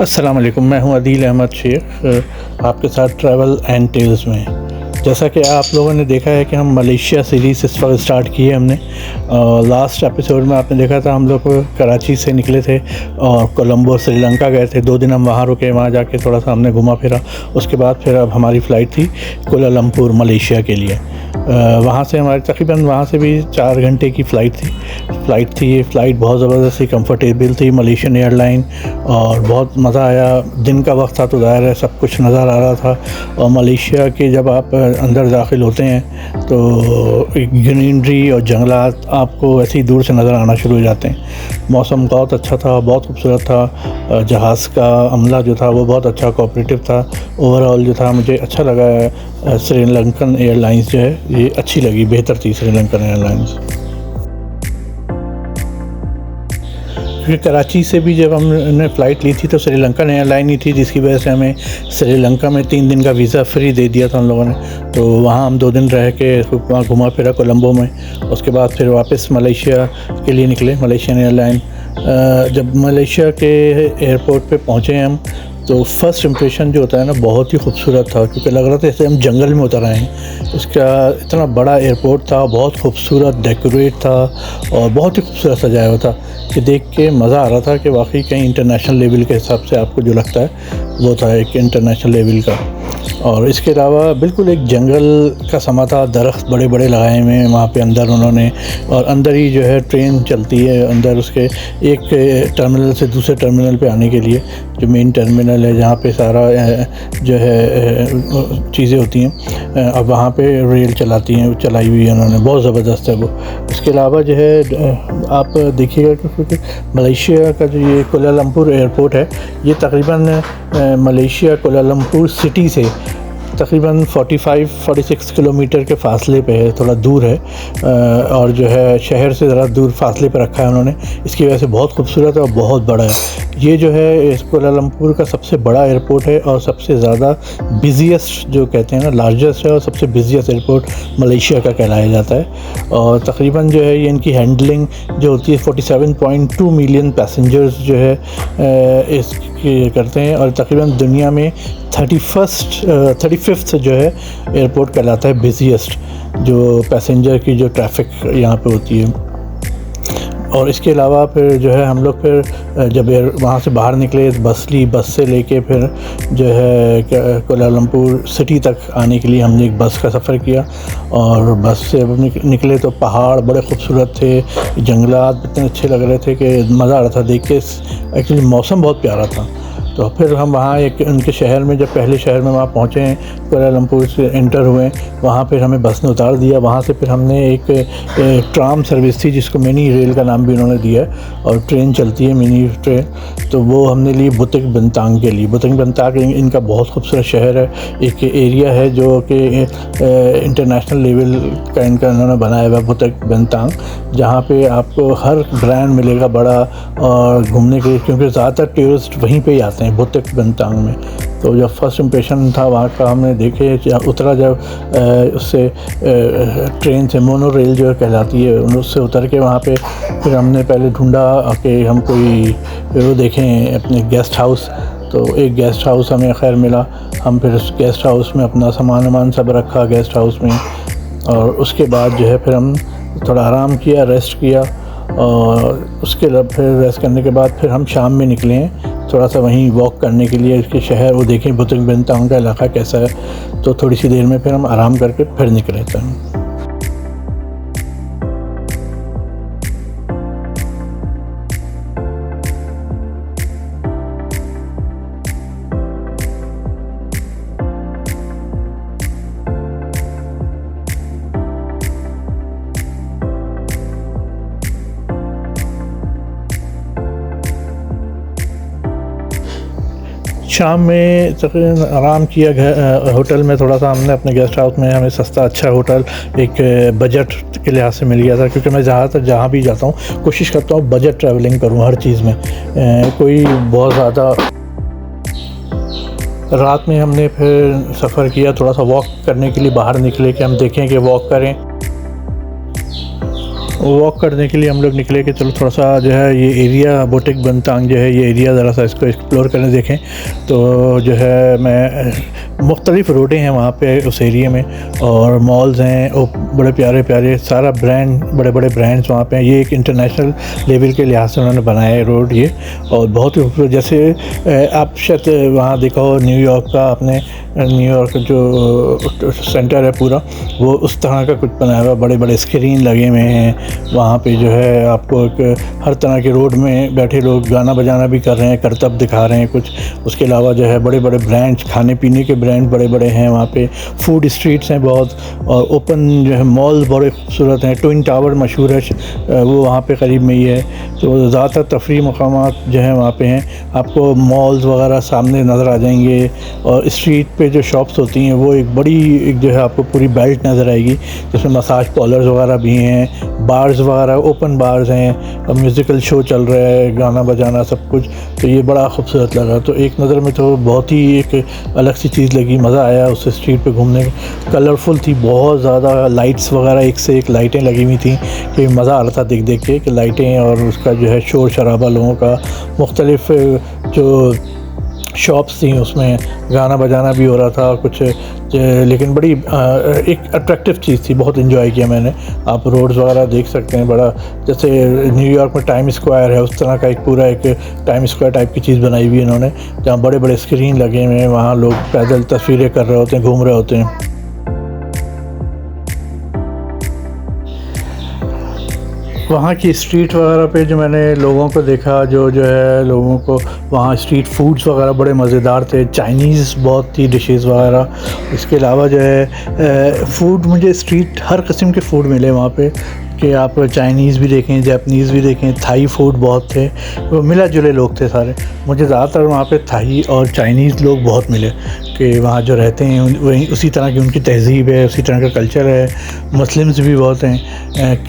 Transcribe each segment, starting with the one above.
السلام علیکم، میں ہوں عدیل احمد شیخ آپ کے ساتھ ٹریول اینڈ ٹیلز میں۔ جیسا کہ آپ لوگوں نے دیکھا ہے کہ ہم ملیشیا سیریز اس وقت اسٹارٹ کی ہے ہم نے۔ لاسٹ ایپیسوڈ میں آپ نے دیکھا تھا ہم لوگ کراچی سے نکلے تھے اور کولمبو، سری لنکا گئے تھے۔ دو دن ہم وہاں رکے، وہاں جا کے تھوڑا سا ہم نے گھما پھرا۔ اس کے بعد پھر اب ہماری فلائٹ تھی کولالمپور ملیشیا کے لیے۔ وہاں سے ہماری تقریباً وہاں سے بھی چار گھنٹے کی فلائٹ تھی۔ فلائٹ تھی یہ فلائٹ بہت زبردست تھی کمفرٹیبل تھی ملیشین ایئر لائن اور بہت مزہ آیا دن کا وقت تھا تو ظاہر ہے سب کچھ نظر آ رہا تھا اور ملیشیا کے جب آپ اندر داخل ہوتے ہیں تو گرینری اور جنگلات آپ کو ایسے ہی دور سے نظر آنا شروع ہو جاتے ہیں موسم بہت اچھا تھا بہت خوبصورت تھا جہاز کا عملہ جو تھا وہ بہت اچھا کوآپریٹو تھا اوور آل جو تھا مجھے اچھا لگا سری لنکن ایئر لائنس جو ہے یہ اچھی لگی بہتر تھی سری لنکن ایئر لائنس پھر کراچی سے بھی جب ہم نے فلائٹ لی تھی تو سری لنکن ایئر لائن ہی تھی، جس کی وجہ سے ہمیں سری لنکا میں تین دن کا ویزا فری دے دیا تھا ہم لوگوں نے۔ تو وہاں ہم دو دن رہ کے وہاں گھما پھرا کولمبو میں۔ اس کے بعد پھر واپس ملیشیا کے لیے نکلے ملیشین ایئر لائن۔ جب ملیشیا کے ایئرپورٹ پہ پہنچے ہم تو فرسٹ امپریشن جو ہوتا ہے نا بہت ہی خوبصورت تھا، کیونکہ لگ رہا تھا جیسے ہم جنگل میں اتر آئے ہیں۔ اس کا اتنا بڑا ایئرپورٹ تھا، بہت خوبصورت ڈیکوریٹ تھا اور بہت ہی خوبصورت سجایا ہوا تھا۔ کہ دیکھ کے مزہ آ رہا تھا کہ واقعی کہیں انٹرنیشنل لیول کے حساب سے آپ کو جو لگتا ہے، وہ تھا ایک انٹرنیشنل لیول کا۔ اور اس کے علاوہ بالکل ایک جنگل کا سما تھا، درخت بڑے بڑے لگائے ہوئے ہیں۔ وہاں پہ اندر انہوں نے، اور اندر ہی جو ہے ٹرین چلتی ہے اندر اس کے ایک ٹرمنل سے دوسرے ٹرمنل پہ آنے کے لیے، جو مین ٹرمینل ٹرمنل ہے جہاں پہ سارا جو ہے چیزیں ہوتی ہیں۔ اب وہاں پہ ریل چلاتی ہیں، چلائی ہوئی ہے انہوں نے، بہت زبردست ہے وہ۔ اس کے علاوہ جو ہے آپ دیکھیے گا کہ ملیشیا کا جو یہ کولالمپور ایئرپورٹ ہے، یہ تقریباً ملیشیا کولالمپور سٹی سے تقریباً forty five forty six kilometre کے فاصلے پہ ہے، تھوڑا دور ہے۔ اور جو ہے، شہر سے ذرا دور فاصلے پہ رکھا ہے انہوں نے۔ اس کی وجہ سے بہت خوبصورت ہے اور بہت بڑا ہے۔ یہ جو ہے کولالمپور کا سب سے بڑا ایئرپورٹ ہے اور سب سے زیادہ بزیسٹ جو کہتے ہیں نا لارجسٹ ہے اور سب سے بزیسٹ ایئرپورٹ ملیشیا کا کہلایا جاتا ہے۔ اور تقریباً جو ہے یہ ان کی ہینڈلنگ جو ہوتی ہے forty seven point two million passengers جو ہے اس کرتے ہیں اور تقریباً دنیا میں تھرٹی فسٹ تھرٹی ففتھ جو ہے ایئرپورٹ کہلاتا ہے بزیسٹ جو پیسنجر کی جو ٹریفک یہاں پہ ہوتی ہے۔ اور اس کے علاوہ پھر جو ہے ہم لوگ پھر جب وہاں سے باہر نکلے، بس لی، بس سے لے کے پھر جو ہے کولالمپور سٹی تک آنے کے لیے ہم نے ایک بس کا سفر کیا۔ اور بس سے نکلے تو پہاڑ بڑے خوبصورت تھے، جنگلات اتنے اچھے لگ رہے تھے کہ مزہ آ رہا تھا دیکھ کے۔ ایکچولی موسم بہت پیارا تھا۔ تو پھر ہم وہاں ایک ان کے شہر میں جب پہلے شہر میں وہاں پہنچے ہیں کولالمپور سے انٹر ہوئے وہاں پھر ہمیں بس نے اتار دیا۔ وہاں سے پھر ہم نے ایک ٹرام سروس تھی، جس کو منی ریل کا نام بھی انہوں نے دیا ہے، اور ٹرین چلتی ہے منی ٹرین۔ تو وہ ہم نے لی بتک بنتانگ کے لیے۔ بتک بنتانگ ان کا بہت خوبصورت شہر ہے۔ ایک ایریا ہے جو کہ انٹرنیشنل لیول کا ان کا انہوں نے بنایا ہوا ہے، بتک بنتانگ، جہاں پہ آپ کو ہر برانڈ ملے گا بڑا اور گھومنے کے لیے، کیونکہ زیادہ تر ٹورسٹ وہیں پہ ہی آتے ہیں۔ بتک بنتانگ میں۔ تو جب فرسٹ امپریشن تھا، وہاں کا ہم نے دیکھے اترا جب اس سے ٹرین سے مونو ریل جو کہلاتی ہے اس سے اتر کے وہاں پہ پھر ہم نے پہلے ڈھونڈا کہ ہم کوئی وہ دیکھیں اپنے گیسٹ ہاؤس تو ایک گیسٹ ہاؤس ہمیں خیر ملا۔ ہم پھر اس گیسٹ ہاؤس میں اپنا سامان وامان سب رکھا گیسٹ ہاؤس میں۔ اور اس کے بعد جو ہے پھر ہم تھوڑا آرام کیا ریسٹ کیا۔ اور اس کے پھر ریسٹ کرنے کے بعد پھر ہم شام میں نکلے تھوڑا سا وہیں واک کرنے کے لیے اس کے شہر وہ دیکھیں بتنگ بنتا ہوں کا علاقہ کیسا ہے۔ تو تھوڑی سی دیر میں پھر ہم آرام کر کے پھر نکلے تھے شام میں تقریباً آرام کیا ہوٹل میں تھوڑا سا ہم نے اپنے گیسٹ ہاؤس میں ہمیں سستا اچھا ہوٹل، ایک بجٹ کے لحاظ سے مل گیا تھا، کیونکہ میں زیادہ تر جہاں بھی جاتا ہوں کوشش کرتا ہوں بجٹ ٹریولنگ کروں ہر چیز میں۔ کوئی بہت زیادہ رات میں ہم نے پھر سفر کیا، تھوڑا سا واک کرنے کے لیے باہر نکلے کہ ہم دیکھیں کہ واک کریں۔ واک کرنے کے لیے ہم لوگ نکلے کہ چلو تھوڑا سا جو ہے یہ ایریا بوٹک بنتانگ جو ہے یہ ایریا ذرا سا اس کو ایکسپلور کرنے دیکھیں۔ تو جو ہے میں مختلف روڈیں ہیں وہاں پہ اس ایریے میں اور مالز ہیں وہ بڑے پیارے پیارے سارا برانڈ بڑے بڑے برانڈس وہاں پہ ہیں۔ یہ ایک انٹرنیشنل لیول کے لحاظ سے انہوں نے بنایا ہے روڈ یہ۔ اور بہت ہی خوبصورت، جیسے آپ شاید وہاں دیکھا ہو نیو یارک کا اپنے نیو یارک جو سینٹر ہے پورا، وہ اس طرح کا کچھ بنایا ہوا، بڑے بڑے اسکرین لگے ہوئے ہیں۔ وہاں پہ جو ہے آپ کو ایک ہر طرح کے روڈ میں بیٹھے لوگ گانا بجانا بھی کر رہے ہیں، کرتب دکھا رہے ہیں کچھ۔ اس کے علاوہ جو ہے بڑے بڑے برانڈس کھانے پینے کے برانڈ بڑے بڑے ہیں وہاں پہ۔ فوڈ اسٹریٹس ہیں بہت، اور اوپن جو ہے مال بڑے خوبصورت ہیں۔ ٹوئن ٹاور مشہور ہے، وہ وہاں پہ قریب میں ہی ہے۔ تو زیادہ تر تفریح مقامات جو ہیں وہاں پہ ہیں۔ آپ کو مالز وغیرہ سامنے نظر آ جائیں گے، اور اسٹریٹ پہ جو شاپس ہوتی ہیں، وہ ایک بڑی ایک جو ہے آپ کو پوری بیلٹ نظر آئے گی۔ جس میں مساج پالرز وغیرہ بھی ہیں۔ بارز وغیرہ اوپن بارز ہیں میوزیکل شو چل رہا ہے گانا بجانا سب کچھ، تو یہ بڑا خوبصورت لگا۔ تو ایک نظر میں تو بہت ہی ایک الگ سی چیز لگی، مزہ آیا اس اسٹریٹ پہ گھومنے کلرفل تھی، بہت زیادہ لائٹس وغیرہ، ایک سے ایک لائٹیں لگی ہوئی تھیں کہ مزہ آ رہا تھا دیکھ دیکھ کے کہ لائٹیں اور اس کا جو ہے شور شرابہ لوگوں کا مختلف جو شاپس تھیں، اس میں گانا بجانا بھی ہو رہا تھا کچھ لیکن بڑی ایک اٹریکٹیو چیز تھی، بہت انجوائے کیا میں نے۔ آپ روڈز وغیرہ دیکھ سکتے ہیں، بڑا جیسے نیو یارک میں ٹائم اسکوائر ہے، اس طرح کا ایک پورا ایک ٹائم اسکوائر ٹائپ کی چیز بنائی ہوئی انہوں نے، جہاں بڑے بڑے اسکرین لگے ہوئے ہیں، وہاں لوگ پیدل تصویریں کر رہے ہوتے ہیں، گھوم رہے ہوتے ہیں۔ وہاں کی اسٹریٹ وغیرہ پہ جو میں نے لوگوں کو دیکھا، جو جو ہے لوگوں کو وہاں اسٹریٹ فوڈس وغیرہ بڑے مزیدار تھے چائنیز بہت تھی ڈشیز وغیرہ۔ اس کے علاوہ جو ہے فوڈ مجھے اسٹریٹ ہر قسم کے فوڈ ملے وہاں پہ۔ کہ آپ چائنیز بھی دیکھیں جاپنیز بھی دیکھیں تھائی فوڈ بہت تھے، وہ ملا جلے لوگ تھے سارے۔ مجھے زیادہ تر وہاں پہ تھائی اور چائنیز لوگ بہت ملے کہ وہاں جو رہتے ہیں وہیں اسی طرح کی ان کی تہذیب ہے، اسی طرح کا کلچر ہے۔ مسلمس بھی بہت ہیں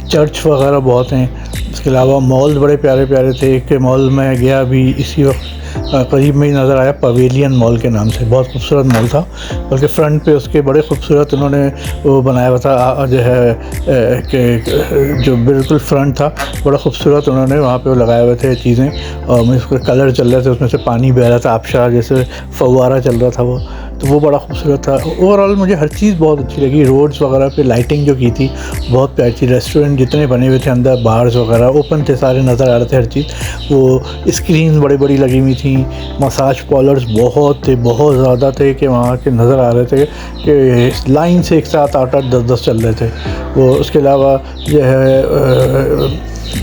چرچ وغیرہ بہت ہیں۔ اس کے علاوہ مال بڑے پیارے پیارے تھے کہ مال میں گیا بھی اسی وقت۔ قریب میں ہی نظر آیا پویلین مال کے نام سے۔ بہت خوبصورت مال تھا، بلکہ فرنٹ پہ اس کے بڑے خوبصورت انہوں نے وہ بنایا ہوا تھا جو ہے کہ، جو بالکل فرنٹ تھا، بڑا خوبصورت انہوں نے وہاں پہ وہ لگائے ہوئے تھے چیزیں۔ اور اس کے کلر چل رہے تھے، اس میں سے پانی بہ رہا تھا، آبشار جیسے فوارہ چل رہا تھا وہ۔ تو وہ بڑا خوبصورت تھا۔ اوور آل مجھے ہر چیز بہت اچھی لگی۔ روڈس وغیرہ پہ لائٹنگ جو کی تھی، بہت پیاری تھی۔ ریسٹورینٹ جتنے بنے ہوئے تھے اندر بارز وغیرہ اوپن تھے، سارے نظر آ رہے تھے ہر چیز۔ وہ اسکرین بڑی بڑی لگی ہوئی تھیں۔ مساج پالرز بہت تھے، بہت زیادہ تھے کہ وہاں کے نظر آ رہے تھے کہ لائن سے ایک ساتھ آٹھ آٹھ، دس دس چل رہے تھے۔ وہ اس کے علاوہ جو ہے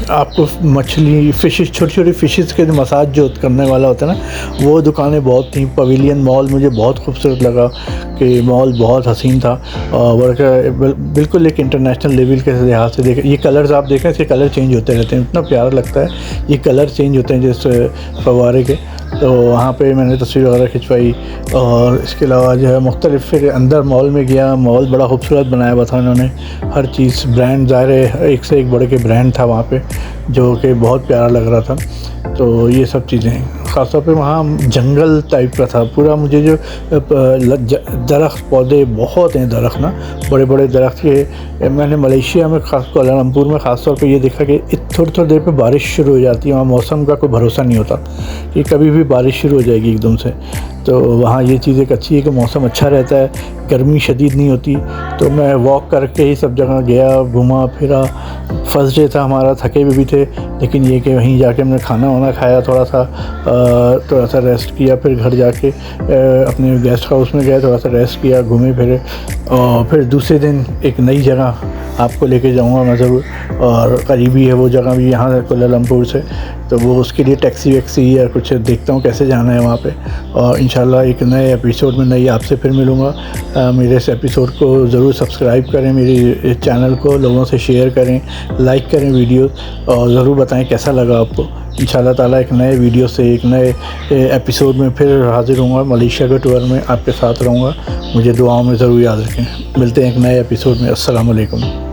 آپ کو مچھلی فشز چھوٹی چھوٹی فشز کے مساج جو کرنے والا ہوتا ہے نا، وہ دکانیں بہت تھیں۔ پویلین مال مجھے بہت خوبصورت لگا کہ مال بہت حسین تھا۔ اور بالکل ایک انٹرنیشنل لیول کے لحاظ سے دیکھیں، یہ کلرز آپ دیکھیں، اس کے کلر چینج ہوتے رہتے ہیں۔ اتنا پیارا لگتا ہے، یہ کلر چینج ہوتے ہیں جس فوارے کے۔ تو وہاں پہ میں نے تصویر وغیرہ کھنچوائی اور اس کے علاوہ جو ہے مختلف پھر اندر مال میں گیا۔ مال بڑا خوبصورت بنایا ہوا تھا انہوں نے۔ ہر چیز برانڈ ظاہر ہے، ایک سے ایک بڑے کے برانڈ تھا وہاں پہ، جو کہ بہت پیارا لگ رہا تھا۔ تو یہ سب چیزیں خاص طور پہ وہاں جنگل ٹائپ کا تھا۔ پورا مجھے جو درخت، پودے بہت ہیں درخت نا، بڑے بڑے درخت کے۔ میں نے ملیشیا میں خاص کولمپور میں خاص طور پہ یہ دیکھا کہ تھوڑی تھوڑی دیر پہ بارش شروع ہو جاتی ہے۔ وہاں موسم کا کوئی بھروسہ نہیں ہوتا کہ کبھی بھی بارش شروع ہو جائے گی ایک دم سے۔ تو وہاں یہ چیز ایک اچھی ہے کہ موسم اچھا رہتا ہے۔ گرمی شدید نہیں ہوتی، تو میں واک کر کے ہی سب جگہ گیا گھما پھرا۔ فرسٹ ڈے تھا، ہمارا تھکے ہوئے بھی تھے لیکن یہ کہ وہیں جا کے ہم نے کھانا وانا کھایا، تھوڑا سا تھوڑا سا ریسٹ کیا، پھر گھر جا کے اپنے گیسٹ ہاؤس میں گئے، تھوڑا سا ریسٹ کیا، گھومے، پھرے۔ اور پھر دوسرے دن ایک نئی جگہ آپ کو لے کے جاؤں گا میں ضرور۔ اور قریبی ہے وہ جگہ بھی یہاں لمپور سے۔ تو وہ اس کے لیے ٹیکسی ویکسی یا کچھ دیکھتا ہوں کیسے جانا ہے وہاں پہ۔ اور انشاءاللہ ایک نئے ایپیسوڈ میں نئی آپ سے پھر ملوں گا۔ میرے اس ایپیسوڈ کو ضرور سبسکرائب کریں، میری چینل کو لوگوں سے شیئر کریں لائک کریں ویڈیو اور ضرور بتائیں کیسا لگا آپ کو۔ ان شاء اللہ تعالیٰ ایک نئے ویڈیو سے، ایک نئے ایپیسوڈ میں پھر حاضر ہوں گا، ملیشیا کے ٹور میں آپ کے ساتھ رہوں گا۔ مجھے دعاؤں میں ضرور یاد رکھیں۔ ملتے ہیں ایک نئے ایپیسوڈ میں۔ السلام علیکم۔